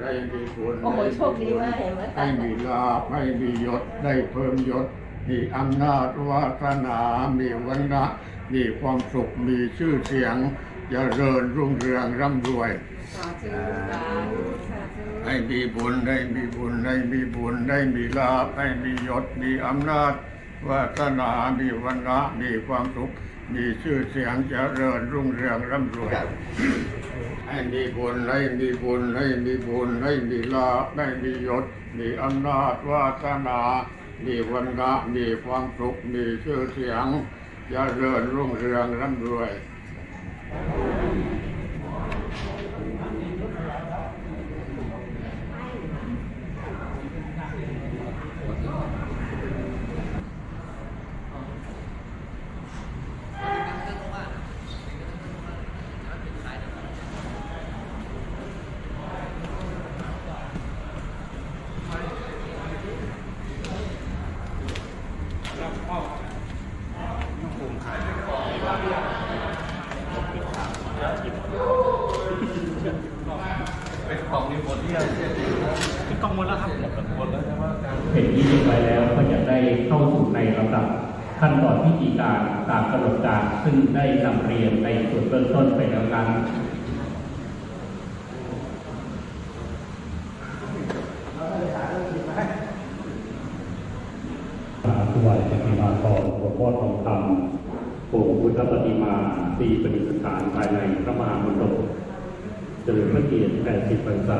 ได้มีบุญโอ้โหโชคดีมากเห็นไหมให้มีลาภให้มียศได้เพิ่มยศ มีอำนาจวาสนา มีวันนะมีความสุข มีชื่อเสียงเจริญรุ่งเรืองร่ำรวยสาธุสาธุสาธุให้มีบุญให้มีบุญให้มีบุญให้มีลาภ ให้มียศ มีอำนาจ วาสนา มีวันนะมีความสุข มีชื่อเสียงเจริญรุ่งเรืองร่ำรวย ให้มีบุญให้มีบุญให้มีบุญให้มีลาภให้มียศ มีอำนาจวาสนา มีวันนะมีความสุข มีชื่อเสียงเจริญรุ่งเรืองร่ำรวย เป็นที่เรียบร้อยแล้วก็จะได้เข้าสู่ในลำดับขั้นตอนพิธีการตามกำหนดการซึ่งได้นำเรียนในส่วนเบื้องต้นไปแล้วนั้นถวายปฏิมากรหลวงพ่อทองคำ ปู่พุทธปฏิมาตีประดิษฐานภายในพระมหามณฑปเฉลิมพระเกียรติ80พรรษา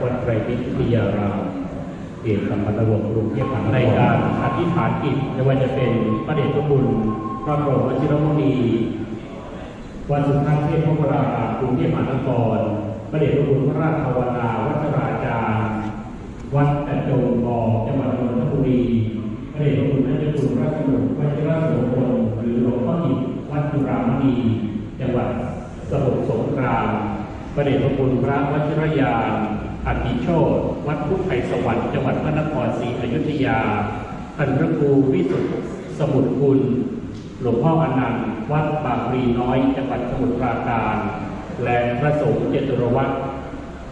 วัดไตรมิตรวิทยารามเขตสัมพันธวงศ์กรุงเทพมหานครในการอธิษฐานกิจไม่ว่าจะเป็นพระเดชพระคุณพระบรมวชิรมุนีวัดสุทัศน์เทพพระรารามกรุงเทพมหานครพระเดชพระคุณพระราชภาวนาวัชราจารย์วัดกระโจมบองจังหวัดนนทบุรีพระเดชพระคุณพระเจ้าคุณพระสมุทรวชิรโสพล รือหลวงพ่ออิฐวัดจุฬามณีจังหวัดสมุทรสงครามพระเดชพระคุณพระวชิรยานอธิโชตวัดพุทธไทยสวรรค์จังหวัดพระนครศรีอยุธยาท่านพระครูวิสุทธิสมุทรคุณ หลวงพ่ออนันต์วัดบางพลีน้อยจังหวัดสมุทรปราการ และพระสงฆ์เจตุรวัตร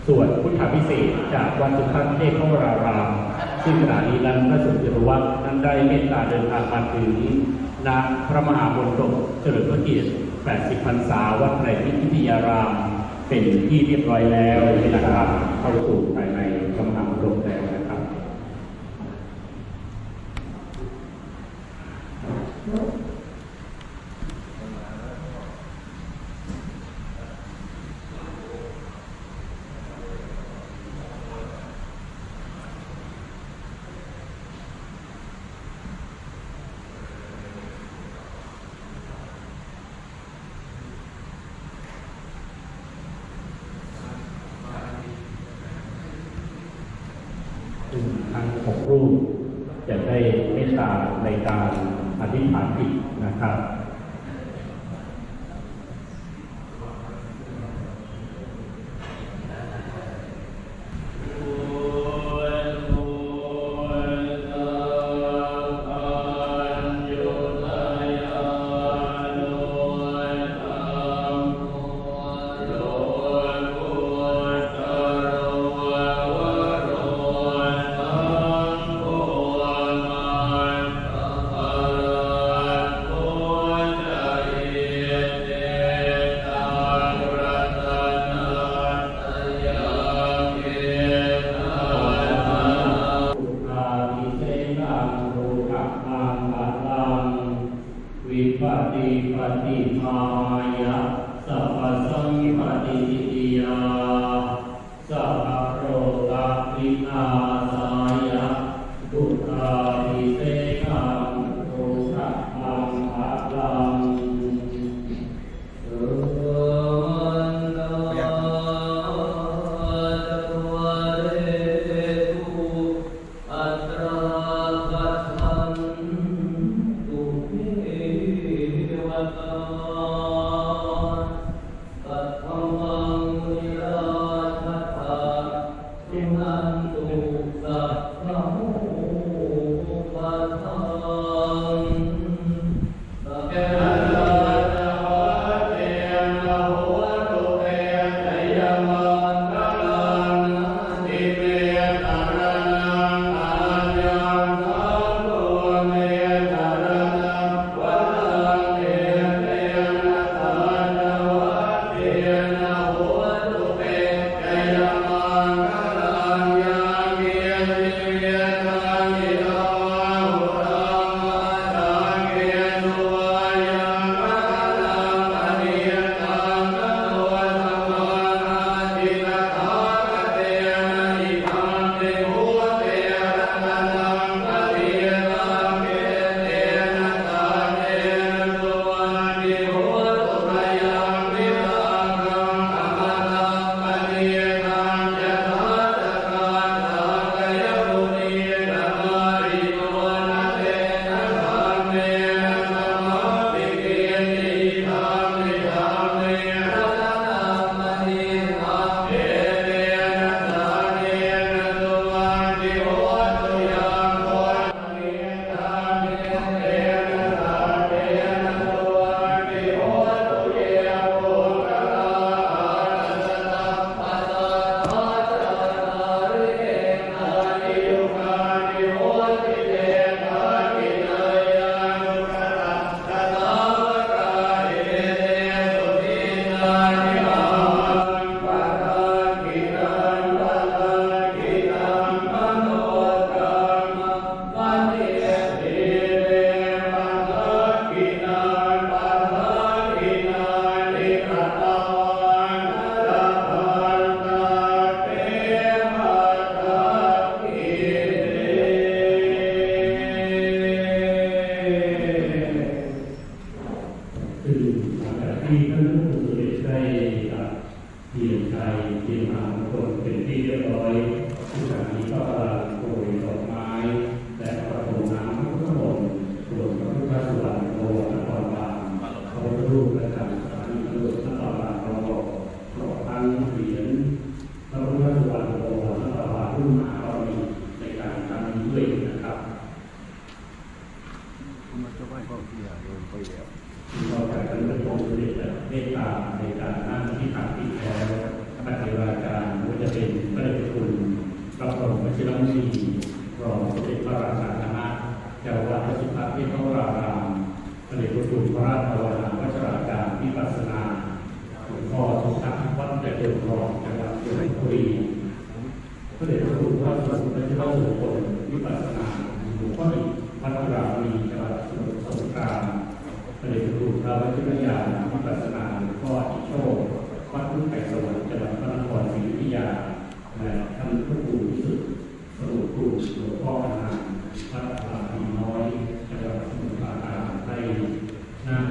ส่วนพุทธพิเศษจากวัดสุทัศน์เทพวราราม ซึ่งขณะนี้นั้นพระสงฆ์เจตุรวัตรนั้นได้เมตตาเดินทางมาถึง ณพระมหามณฑปเฉลิมพระเกียรติ 80 พรรษา วัดไตรมิตรวิทยาราม เป็นที่เรียบร้อยแล้วนะครับเข้าสู่ภายในพระมหามณฑปแล้วนะครับ ซึ่งทั้ง หกรูปจะได้เมตตาในการอธิษฐานจิตนะครับ ฏิมายะสัพพสังปฏิทิติ มวชิรมุนีรองสมเด็จพระราชาคณะเจ้าวัดพระสุภาพเทพวรารามพระเดชพระคุณพระราชภาวนาวัชราการวิปัสสนาหลวงพ่อสุทัศน์วัดเจริญรองจังหวัดสุพรรณบุรีพระเดชพระคุณพระสุพรรณเจ้าสุพลวิปัสสนาหลวงพ่อหนึ่งพัทรามีจังหวัดสมุทรสงครามพระเดชพระคุณพระวัชิรยานวิปัสสนาหลวงพ่ออิโชควัดพุทธไก่สวรรค์จังหวัดพระนครศรีอยุธยาและท่านพระครูวิสุทธิ์สรุปครู หลวงพ่อพนานวัดพระพีน้อยจังหวัดสมุทรปราการได้นั่ง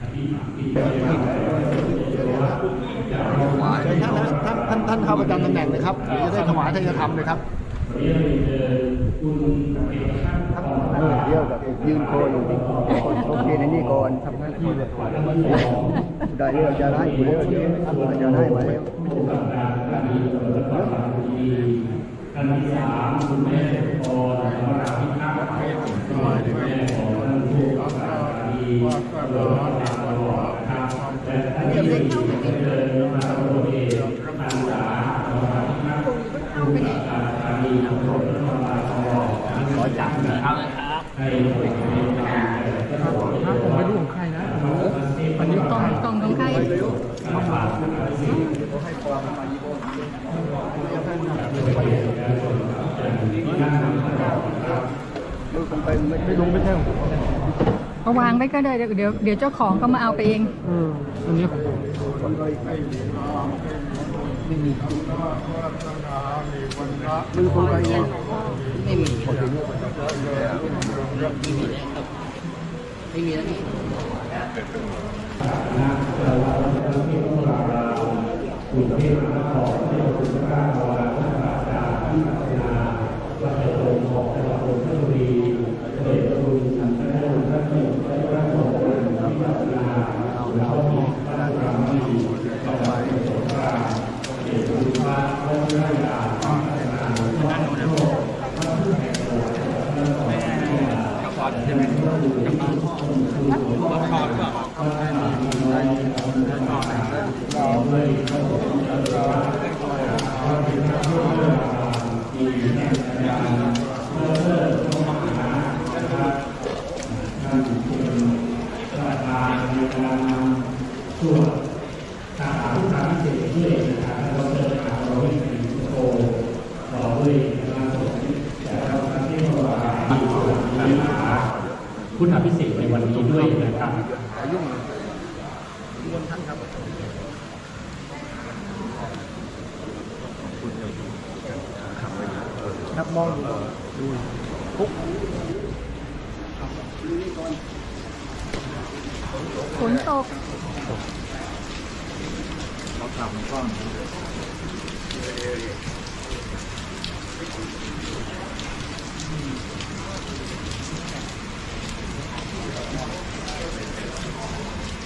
อธิษฐานที่พระเดชพระคุณจากถวายท่านท่านท่านท่านเข้าประจำตำแหน่งเลยครับเดี๋ยวจะได้ถวายท่านจะทำเลยครับเรียนเชิญคุณเอกชัยทองเดียวกับยืนโคอยู่ที่คนโอเคในนี่ก่อนทำหน้าที่เลยได้เรื่องจะได้อยู่แล้วเยวทำจะได้มาแล้ว กำกับการดีตำรวจปรามคดีท่านที่สามคุณแม่พรธราพิทักษ์ก็เป็นแม่ของท่านผู้ประกาศดีตำรวจปราบปรามนะครับและท่านที่สี่เป็นเดินมาตำรวจเอกอันสาธราพิทักษ์ผู้กำกับกาศดีตำรวจนครบาลองหล่อขอจับนะครับให้ผู้กำกับการดีตำรวจ ผมไม่รู้ของใครนะ อันนี้ต้อง กล่องของใคร มาฝากนะครับที่ ลูกผมไปไม่ไม่รู้ไม่ใช่ของผมเอาวางไว้ก็ได้เดี๋ยวเดี๋ยวเดี๋ยวเจ้าของก็มาเอาไปเองเอออันนี้ของผมคนเลยไม่มีวาสนามีวันละมือคนไปเนี่ยไม่มีขอถึงคุณเทพมหานครที่เราคุณพระวราชาจารย์ที่พัฒนาวัดเจริญของจังหวัดนนทบุรีเดชคุณท่านพระคุณท่านที่พระราชมงคลที่พัฒนาแล้วก็มีพระราชมีต่อไปสงครามเดชคุณพระวชิรยานที่พัฒนาวัดโลกพระพุทธแห่งโลกพระพุทธแห่งโลกพระพุท ธแพุทธพิเศษในวันนี้ด้วยนะครับยุ่งวมท่านครับนับมองดูดูปุ๊บฝนตกเขาทำก้อน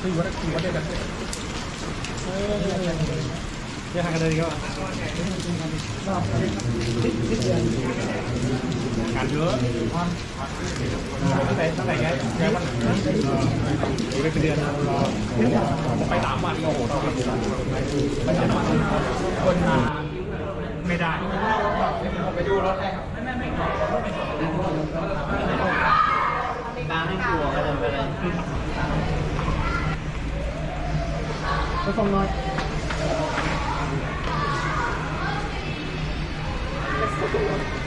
คือวัดคือวัดได้กันเดี๋ยวหากันเลยก็งานเยอะตั้งแต่ตั้งแต่แกแกวันไปเป็นเดือนไปสามวันโอ้โหต้องไปสามวันคนมาไม่ได้ไปดูรถเลย ตาให้กลัวก็เดินไปเลยก็ส่งน้อย